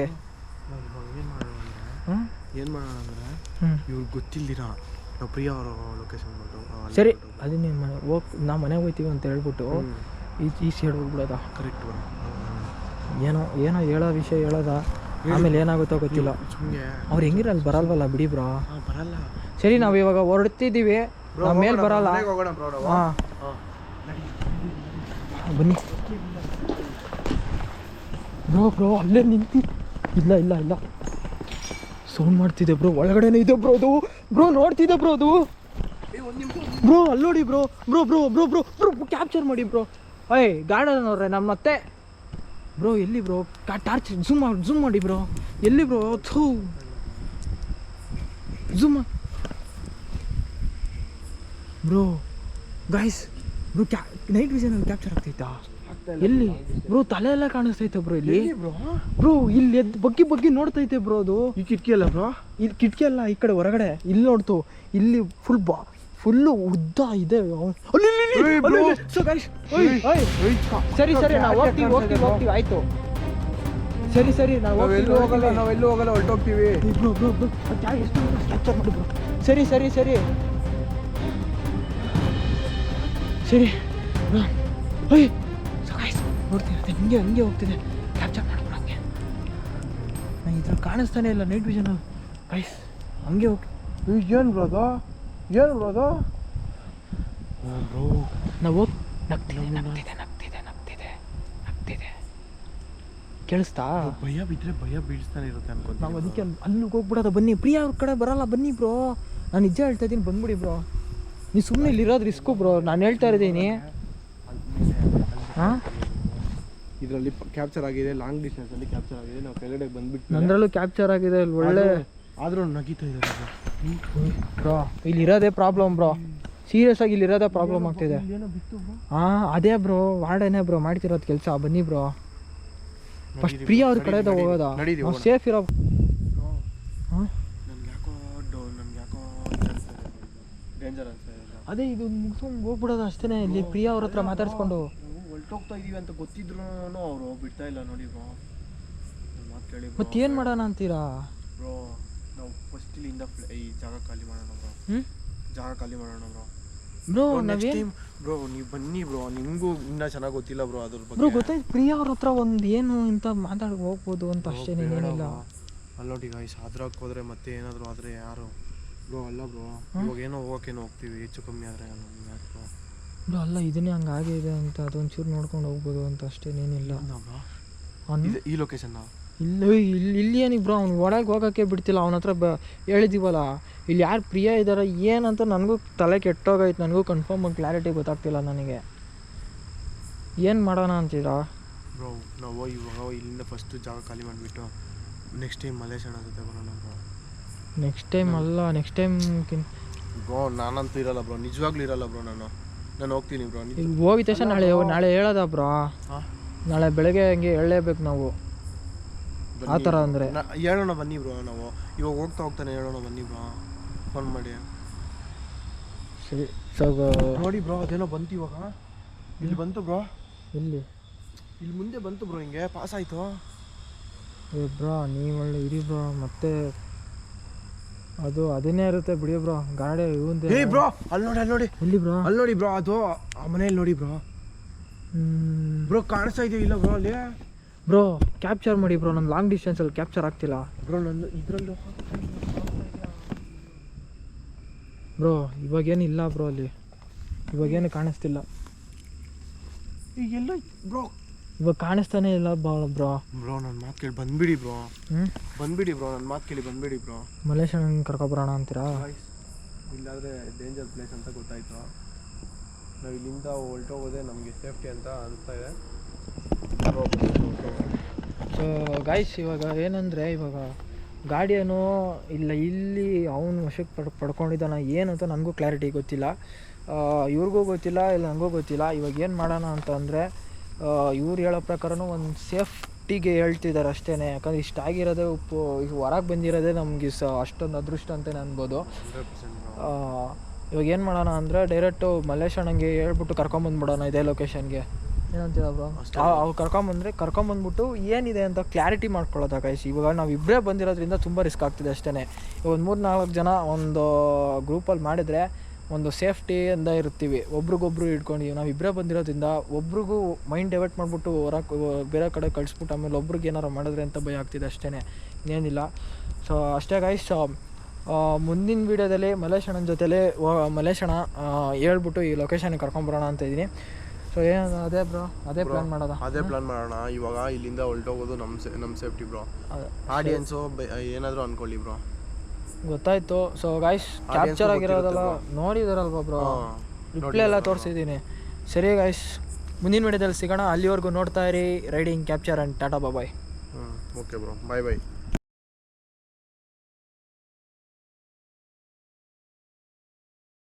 [SPEAKER 3] ಏನು ಮಾಡೋಣ ಅಂದ್ರೆ ಇವ್ರಿಗೆ ಗೊತ್ತಿಲ್ದಿರ? ನಾವು ಪ್ರಿಯ ಅವರ ಲೊಕೇಶನ್
[SPEAKER 2] ಸರಿ ಅದನ್ನೇ ಮನೆ ಹೋಗ್ ನಾವು ಮನೆಗೆ ಹೋಗ್ತೀವಿ ಅಂತ ಹೇಳ್ಬಿಟ್ಟು ಈ ಈ ಸೈಡ್ ಹೋಗ್ಬಿಡೋದ.
[SPEAKER 3] ಕರೆಕ್ಟ್
[SPEAKER 2] ಏನೋ ಏನೋ ಹೇಳೋ ವಿಷಯ ಹೇಳೋದ. ಆಮೇಲೆ ಏನಾಗುತ್ತೋ ಗೊತ್ತಿಲ್ಲ.
[SPEAKER 3] ಸುಮ್ಮನೆ
[SPEAKER 2] ಅವ್ರು ಹೆಂಗಿರ ಅಲ್ಲಿ ಬರಲ್ವಲ್ಲ ಬಿಡಿ ಬ್ರೋ
[SPEAKER 3] ಬರಲ್ಲ.
[SPEAKER 2] ಸರಿ ನಾವು ಇವಾಗ ಹೊರಡ್ತಿದ್ದೀವಿ. ನಾವು ಮೇಲೆ ಬರಲ್ಲ.
[SPEAKER 3] ಮನೆಗೆ ಹೋಗೋಣ ಬ್ರೋ ನಾವು.
[SPEAKER 2] ಹಾಂ. ಬನ್ನಿ. ಬ್ರೋ ಬ್ರೋ ಅಲ್ಲೇ ನಿಂತಿ. ಇಲ್ಲ ಇಲ್ಲ ಇಲ್ಲ. ಸೌಂಡ್ ಮಾಡ್ತಿದೆ ಬ್ರೋ ಒಳಗಡೆನೇ ಇದೆ ಬ್ರೋ ಅದು. ಬ್ರೋ ನೋಡ್ತಿದ್ದೆ ಬ್ರೋ ಅದು. ಬ್ರೋ ಅಲ್ಲೋಡಿ ನೋಡಿ bro bro bro bro bro bro capture ಮಾಡಿ ಬ್ರೋ. ಅಯ್ಯ ಗಾರ್ಡನ್ ಅವ್ರೆ ನಮ್ಮ ಮತ್ತೆ. ಬ್ರೋ ಎಲ್ಲಿ ಬ್ರೋ? ಟಾರ್ಚ್ ಝೂಮ್ ಮಾಡಿ ಝೂಮ್ ಮಾಡಿ ಬ್ರೋ. ಎಲ್ಲಿ ಬ್ರೋ? ಥೂ. ಝೂಮ್ ಬ್ರೋ ಗೈಸ್ ಬ್ರೋ ಕ್ಯಾ ನೈಟ್ ವಿಷನ್ ಕ್ಯಾಪ್ಚರ್ ಆಗ್ತೈತಾ? ಎಲ್ಲಿ? ಬ್ರೋ ತಲೆ ಎಲ್ಲ ಕಾಣಿಸ್ತೈತೆ ಬ್ರೋ ಇಲ್ಲಿ.
[SPEAKER 3] ಬ್ರೋ?
[SPEAKER 2] ಬ್ರೋ ಇಲ್ಲಿ ಎದ್ದು ಬಗ್ಗಿ ಬಗ್ಗಿ ನೋಡ್ತೈತೆ ಬ್ರೋ ಅದು.
[SPEAKER 3] ಈ ಕಿಟಕಿ ಅಲ್ಲ ಬ್ರೋ?
[SPEAKER 2] ಇಲ್ಲಿ ಕಿಟಕಿ ಅಲ್ಲ ಈ ಕಡೆ ಹೊರಗಡೆ. ಇಲ್ಲಿ ನೋಡ್ತು. ಇಲ್ಲಿ ಫುಲ್ ಬಾ ಫುಲ್ಲು ಉದ್ದ ಇದೆ. ಸರಿ ಸರಿ ನಾವು ಹೋಗ್ತೀವಿ ಹೋಗ್ತೀವಿ ಹೋಗ್ತೀವಿ. ಆಯ್ತು. ಸರಿ ಸರಿ ನಾವು
[SPEAKER 3] ನಾವೆಲ್ಲೂ ಹೋಗಲ್ಲ ಎಲ್ಲೂ ಹೋಗಲ್ಲ ಹೊರಟೋಗ್ತೀವಿ
[SPEAKER 2] ಸರಿ ಸರಿ ಸರಿ. ಸರಿ. ಹೈ ಓಯ್ ನೋಡ್ತೀನಿ ಅದೇ ಹಿಂಗೆ ಹಂಗೆ ಹೋಗ್ತಿದೆ. ಕ್ಯಾಪ್ಚರ್ ಮಾಡ್ಬಿಡು ಹಂಗೆ. ನಾನು ಇದ್ರಲ್ಲಿ ಕಾಣಿಸ್ತಾನೆ ಇಲ್ಲ ನೈಟ್ ವಿಷನ್ ಗೈಸ್ ಹಂಗೆ ಹೋಗಿ
[SPEAKER 3] ಏನು ಬ್ರೋ ಅದು? ಏನು ಬ್ರೋ ಅದು ಬ್ರೋ
[SPEAKER 2] ನಾವು ನಗ್ತಿದೆ ನಗ್ತಿದೆ ನಗ್ತಿದೆ ನಗ್ತಿದೆ ನಗ್ತಿದೆ. ಕೇಳಿಸ್ತಾ?
[SPEAKER 3] ಭಯ ಬಿದ್ದರೆ ಭಯ ಬೀಳಿಸ್ತಾನೆ ಇರುತ್ತೆ ಅನ್ಕೊಂತೀನಿ
[SPEAKER 2] ನಾವು ಅದಕ್ಕೆ ಅಲ್ಲಿ- ಹೋಗ್ಬಿಡೋದು ಬನ್ನಿ. ಪ್ರಿಯಾ ಅವ್ರ ಕಡೆ ಬರಲ್ಲ ಬನ್ನಿ ಬ್ರೋ. ನಾನು ನಿಜ ಹೇಳ್ತಾ ಇದ್ದೀನಿ ಬಂದ್ಬಿಡಿ ಬ್ರೋ. ನೀವು ಸುಮ್ಮನೆ ಇಲ್ಲಿ ಇರೋದು ರಿಸ್ಕು ಬ್ರೋ. ನಾನು ಹೇಳ್ತಾ ಇದ್ದೀನಿ. ಹಾಂ?
[SPEAKER 3] ಇದರಲ್ಲಿ ಕ್ಯಾಪ್ಚರ್ ಆಗಿದೆ ಲಾಂಗ್ ಡಿಸ್ಟೆನ್ಸ್ ಅಲ್ಲಿ ಕ್ಯಾಪ್ಚರ್ ಆಗಿದೆ. ನಾವು ಕೆಳಗಡೆ ಬಂದ್ಬಿಟ್ಟು
[SPEAKER 2] ನಂದ್ರಲ್ಲೂ ಕ್ಯಾಪ್ಚರ್ ಆಗಿದೆ ಒಳ್ಳೆ
[SPEAKER 3] ಆದ್ರೂ ನಗೀತಾ ಇದ್ದಾರೆ
[SPEAKER 2] ಬ್ರೋ ಇಲ್ಲಿ ಇರೋದೇ ಪ್ರಾಬ್ಲಮ್ ಬ್ರೋ. ಸೀರಿಯಸ್ ಆಗಿ ಇಲ್ಲಿ ಇರೋದೇ ಪ್ರಾಬ್ಲಮ್ ಆಗ್ತಿದೆ. ಹಾಂ ಅದೇ ಬ್ರೋ ವಾರ್ಡನೇ ಬ್ರೋ ಮಾಡ್ತಿರೋದು ಕೆಲಸ. ಬನ್ನಿ ಬ್ರೋ. ಫಸ್ಟ್ ಪ್ರಿಯಾ ಅವ್ರ ಕಡೆ ಹೋಗೋದಾ? ಸೇಫ್ ಇರೋ ಹಾಂ? ಅದೇ ಇದು ಮುಗಿಸ್ಕೊಂಡು ಹೋಗ್ಬಿಡೋದು ಅಷ್ಟೇ ಇಲ್ಲಿ ಪ್ರಿಯಾ ಅವ್ರ ಹತ್ರ ಮಾತಾಡ್ಸ್ಕೊಂಡು.
[SPEAKER 3] ಹೊಲ್ಟೋಗ್ತಾ ಇದೀವಿ ಅಂತ ಗೊತ್ತಿದ್ರು ಅವರು ಬಿಡ್ತಾ ಇಲ್ಲ ನೋಡಿ ಬ್ರೋ. ನನ್ನ ಕೇಳಿ
[SPEAKER 2] ಮತ್ತೆ ಏನು ಮಾಡೋಣ ಅಂತೀರಾ?
[SPEAKER 3] ಬ್ರೋ ಫಸ್ಟ್ ಇಲ್ಲಿಂದ ಈ ಜಾಗ ಖಾಲಿ ಮಾಡೋಣ ಬ್ರೋ
[SPEAKER 2] ಹ್ಞೂ
[SPEAKER 3] ಜಾಗ ಖಾಲಿ ಮಾಡೋಣ bro
[SPEAKER 2] bro
[SPEAKER 3] next time bro ನೀವು ಬನ್ನಿ ಬ್ರೋ ನಿಮಗೂ ಇನ್ನೂ ಚೆನ್ನಾಗಿ ಗೊತ್ತಿಲ್ಲ ಬ್ರೋ ಅದ್ರ
[SPEAKER 2] ಬ್ರೋ
[SPEAKER 3] ಬಗ್ಗೆ.
[SPEAKER 2] ಗೊತ್ತಾಯ್ತು. ಪ್ರಿಯಾ ಅವ್ರ ಹತ್ರ ಒಂದು ಏನು ಅಂತ ಮಾತಾಡಿ ಹೋಗ್ಬೋದು ಅಂತ ಅಷ್ಟೇ ಏನಿಲ್ಲ.
[SPEAKER 3] ಅಲ್ಲೋಟಿ ನೋಡಿ ಗಾಯ್ಸ್ ಅದ್ರಾಗ ಹೋದ್ರೆ ಮತ್ತೆ ಏನಾದರೂ ಆದರೆ ಯಾರು? ಬ್ರೋ ಅಲ್ಲ ಬ್ರೋ ಇವಾಗ ಏನೋ ಹೋಗೋಕೇನೋ ಹೋಗ್ತೀವಿ ಹೆಚ್ಚು ಕಮ್ಮಿ ಆದರೆ ಬ್ರೋ
[SPEAKER 2] ಬ್ರೋ ಅಲ್ಲ ಇದನ್ನೇ ಹಂಗಾಗಿದೆ ಅಂತ ಅದೊಂಚೂರು ನೋಡ್ಕೊಂಡು ಹೋಗ್ಬೋದು ಅಂತ ಅಷ್ಟೇನೇನಿಲ್ಲ
[SPEAKER 3] ಬ್ರೋ ಈ ಲೊಕೇಶನ್ನ
[SPEAKER 2] ಇಲ್ಲ ಇಲ್ಲಿ ಇಲ್ಲಿ ಏನಿಗೆ ಬ್ರೋ ಅವ್ನು ಒಳಗೆ ಹೋಗೋಕ್ಕೆ ಬಿಡ್ತಿಲ್ಲ ಅವನ ಹತ್ರ ಬ ಹೇಳಿದ್ದೀವಲ್ಲ ಇಲ್ಲಿ ಯಾರು ಪ್ರಿಯ ಇದ್ದಾರೆ ಏನಂತ ನನಗೂ ತಲೆ ಕೆಟ್ಟೋಗೈತೆ ನನಗೂ ಕನ್ಫರ್ಮ್ ಕ್ಲಾರಿಟಿ ಗೊತ್ತಾಗ್ತಿಲ್ಲ ನನಗೆ. ಏನು ಮಾಡೋಣ ಅಂತೀರಾ
[SPEAKER 3] ಬ್ರೋ ನಾವು ಇವಾಗ ಇಲ್ಲಿಂದ ಫಸ್ಟು ಜಾಗ ಖಾಲಿ ಮಾಡಿಬಿಟ್ಟು ನೆಕ್ಸ್ಟ್ ಟೈಮ್ ಮಲೇಶಣ್ಣ ಜೊತೆ ಬರೋಣ ಬ್ರೋ.
[SPEAKER 2] ನೆಕ್ಸ್ಟ್ ಟೈಮ್ ಅಲ್ಲ ನೆಕ್ಸ್ಟ್ ಟೈಮ್
[SPEAKER 3] ಬ್ರೋ ನಾನಂತೂ ಇರಲ್ಲ ಬ್ರೋ ನಿಜವಾಗ್ಲೂ ಇರಲ್ಲ ಬ್ರೋ ನಾನು. ನಾನು ಹೋಗ್ತೀನಿ ಬ್ರೋ
[SPEAKER 2] ಹೋಗಿದ ತಕ್ಷಣ ನಾಳೆ ನಾಳೆ ಹೇಳೋದಾ ಬ್ರೋ? ನಾಳೆ ಬೆಳಗ್ಗೆ ಹಂಗೆ ಹೇಳಲೇಬೇಕು ನಾವು. ಆ ಥರ ಅಂದರೆ?
[SPEAKER 3] ಹೇಳೋಣ ಬನ್ನಿ ಬ್ರೋ ನಾವು. ಇವಾಗ ಹೋಗ್ತಾ ಹೋಗ್ತಾನೆ ಹೇಳೋಣ ಬನ್ನಿ ಬ್ರೋ. ಫೋನ್ ಮಾಡಿ.
[SPEAKER 2] ಸರಿ ಸೊ
[SPEAKER 3] ನೋಡಿ ಬ್ರೋ ಅದೇನೋ ಬಂತು ಇವಾಗ. ಇಲ್ಲಿ ಬಂತು ಬ್ರೋ.
[SPEAKER 2] ಇಲ್ಲಿ
[SPEAKER 3] ಇಲ್ಲಿ ಮುಂದೆ ಬಂತು ಬ್ರೋ ಹಿಂಗೆ ಪಾಸ್ ಆಯಿತು.
[SPEAKER 2] ಏ ಬ್ರೋ ನೀವು ಒಳ್ಳೆ ಇರಿ ಬ್ರೋ ಮತ್ತೆ ಅದು ಅದನ್ನೇ ಇರುತ್ತೆ ಬಿಡಿ ಬ್ರೋ ಗಾಡಿ ಇವಂದೆ.
[SPEAKER 3] ಏ ಬ್ರೋ ಅಲ್ಲಿ ನೋಡಿ ಅಲ್ಲಿ ನೋಡಿ.
[SPEAKER 2] ಇಲ್ಲಿ ಬ್ರೋ?
[SPEAKER 3] ಅಲ್ಲಿ ನೋಡಿ ಬ್ರೋ ಅದು ಆ ಮನೆಯಲ್ಲಿ ನೋಡಿ ಬ್ರೋ. ಬ್ರೋ ಕಾಣಿಸ್ತಾ ಇದೆಯಾ ಇಲ್ಲ ಬ್ರೋ ಅಲ್ಲಿ?
[SPEAKER 2] ಬ್ರೋ ಕ್ಯಾಪ್ಚರ್ ಮಾಡಿ ಬ್ರೋ ನನ್ನ ಲಾಂಗ್ ಡಿಸ್ಟೆನ್ಸಲ್ಲಿ ಕ್ಯಾಪ್ಚರ್ ಆಗ್ತಿಲ್ಲ.
[SPEAKER 3] ಬ್ರೋ ನಂದು ಇದರಲ್ಲೂ
[SPEAKER 2] ಬ್ರೋ ಇವಾಗೇನು ಇಲ್ಲ ಬ್ರೋ ಅಲ್ಲಿ. ಇವಾಗೇನು ಕಾಣಿಸ್ತಿಲ್ಲ.
[SPEAKER 3] ಈಗ ಎಲ್ಲ ಬ್ರೋ
[SPEAKER 2] ಇವಾಗ ಕಾಣಿಸ್ತಾನೆ ಇಲ್ಲ ಬಾಳ ಬ್ರೋ
[SPEAKER 3] ಬ್ರೋ ನನ್ನ ಮಾತು ಕೇಳಿ ಬಂದ್ಬಿಡಿ ಬ್ರೋ
[SPEAKER 2] ಹ್ಞೂ
[SPEAKER 3] ಬಂದ್ಬಿಡಿ ಬ್ರೋ ನನ್ನ ಮಾತು ಕೇಳಿ ಬಂದ್ಬಿಡಿ ಬ್ರೋ
[SPEAKER 2] ಮಲೇಶನ್ ಕರ್ಕೊಬರೋಣ ಅಂತೀರಾ?
[SPEAKER 3] ಇಲ್ಲಾದರೆ ಡೇಂಜರ್ ಪ್ಲೇಸ್ ಅಂತ ಗೊತ್ತಾಯಿತು. ನಾವು ಇಲ್ಲಿಂದ ಹೊರಟೋಗೋದೇ ನಮಗೆ ಸೇಫ್ಟಿ ಅಂತ ಅನಿಸ್ತಾ ಇದೆ.
[SPEAKER 2] ಸೊ ಗಾಯ್ಸ್ ಇವಾಗ ಏನಂದರೆ ಇವಾಗ ಗಾಡಿಯನ್ನು ಇಲ್ಲ, ಇಲ್ಲಿ ಅವನು ವಶಕ್ಕೆ ಪಡ್, ಪಡ್ಕೊಂಡಿದ್ದಾನ ಏನು ಅಂತ ನನಗೂ ಕ್ಲಾರಿಟಿ ಗೊತ್ತಿಲ್ಲ. ಇವ್ರಿಗೂ ಗೊತ್ತಿಲ್ಲ, ಇಲ್ಲ ನನಗೂ ಗೊತ್ತಿಲ್ಲ. ಇವಾಗ ಏನು ಮಾಡೋಣ ಅಂತ ಅಂದರೆ ಇವ್ರು ಹೇಳೋ ಪ್ರಕಾರನೂ ಒಂದು ಸೇಫ್ಟಿಗೆ ಹೇಳ್ತಿದ್ದಾರೆ ಅಷ್ಟೇ ಯಾಕಂದ್ರೆ ಇಷ್ಟಾಗಿರೋದೇ ಉಪ್ಪು ಈಗ ಹೊರಗೆ ಬಂದಿರೋದೇ ನಮಗೆ ಸ, ಅಷ್ಟೊಂದು ಅದೃಷ್ಟ ಅಂತಲೇ ಅನ್ಬೋದು. ಇವಾಗ ಏನು ಮಾಡೋಣ ಅಂದರೆ ಡೈರೆಕ್ಟು ಮಲ್ಲೇಶ್ ಅಣ್ಣಂಗೆ ಹೇಳ್ಬಿಟ್ಟು ಕರ್ಕೊಂಬಂದ್ಬಿಡೋಣ ಇದೇ ಲೊಕೇಶನ್ಗೆ ಏನಂತೀರ ಬ್ರೋ ಅವ್ರು ಕರ್ಕೊಂಬಂದ್ರೆ ಕರ್ಕೊಂಬಂದ್ಬಿಟ್ಟು ಏನಿದೆ ಅಂತ ಕ್ಲಾರಿಟಿ ಮಾಡ್ಕೊಳ್ಳೋದ ಗೈಸ್ ಇವಾಗ ನಾವು ಇಬ್ಬರೇ ಬಂದಿರೋದ್ರಿಂದ ತುಂಬ ರಿಸ್ಕ್ ಆಗ್ತಿದೆ ಅಷ್ಟೇ ಒಂದು ಮೂರು ನಾಲ್ಕು ಜನ ಒಂದು ಗ್ರೂಪಲ್ಲಿ ಮಾಡಿದರೆ ಒಂದು ಸೇಫ್ಟಿಯಿಂದ ಇರ್ತೀವಿ ಒಬ್ರಿಗೊಬ್ರು ಇಟ್ಕೊಂಡು ನಾವು ಇಬ್ಬರೇ ಬಂದಿರೋದ್ರಿಂದ ಒಬ್ರಿಗೂ ಮೈಂಡ್ ಡೈವರ್ಟ್ ಮಾಡಿಬಿಟ್ಟು ಹೊರಗೆ ಬೇರೆ ಕಡೆ ಕಳಿಸ್ಬಿಟ್ಟು ಆಮೇಲೆ ಒಬ್ರಿಗೆ ಏನಾರು ಮಾಡಿದ್ರೆ ಅಂತ ಭಯ ಆಗ್ತಿದೆ ಅಷ್ಟೇ ಇನ್ನೇನಿಲ್ಲ. ಸೊ ಅಷ್ಟೇ ಗೈಸ್ ಮುಂದಿನ ವೀಡಿಯೋದಲ್ಲಿ ಮಲೇಶಣ್ಣನ ಜೊತೆಲೇ ಮಲೇಶಣ್ಣ ಹೇಳ್ಬಿಟ್ಟು ಈ ಲೊಕೇಶನ್ಗೆ ಕರ್ಕೊಂಬರೋಣ ಅಂತ ಇದ್ದೀನಿ. ಸೊ ಏನು ಅದೇ ಬ್ರೋ ಅದೇ ಪ್ಲಾನ್ ಮಾಡೋದ?
[SPEAKER 3] ಅದೇ ಪ್ಲಾನ್ ಮಾಡೋಣ. ಇವಾಗ ಇಲ್ಲಿಂದ ಹೊಲ್ಟೋಗೋದು ನಮ್ಮ ಸೇ ನಮ್ಮ ಸೇಫ್ಟಿ ಬ್ರೋ. ಆಡಿಯನ್ಸು ಏನಾದರೂ ಅನ್ಕೊಳ್ಳಿ ಬ್ರೋ
[SPEAKER 2] ಗೊತ್ತಾಯ್ತು. ಸೊ ಗಾಯ್ಸ್ ಕ್ಯಾಪ್ಚರ್ ಆಗಿರೋದಲ್ಲ ನೋಡಿದಾರಲ್ವಾ ಬ್ರೋ ರಿಪ್ಲೈ ಎಲ್ಲ ತೋರಿಸಿದ್ದೀನಿ ಸರಿ ಗಾಯ್ಸ್ ಮುಂದಿನ ವಿಡಿಯೋದಲ್ಲಿ ಸಿಗೋಣ. ಅಲ್ಲಿವರೆಗೂ ನೋಡ್ತಾ ಇರಿ. Riding capture and ta ta bye
[SPEAKER 3] ಹ್ಞೂ ಓಕೆ ಬ್ರೋ ಬಾಯ್ ಬಾಯ್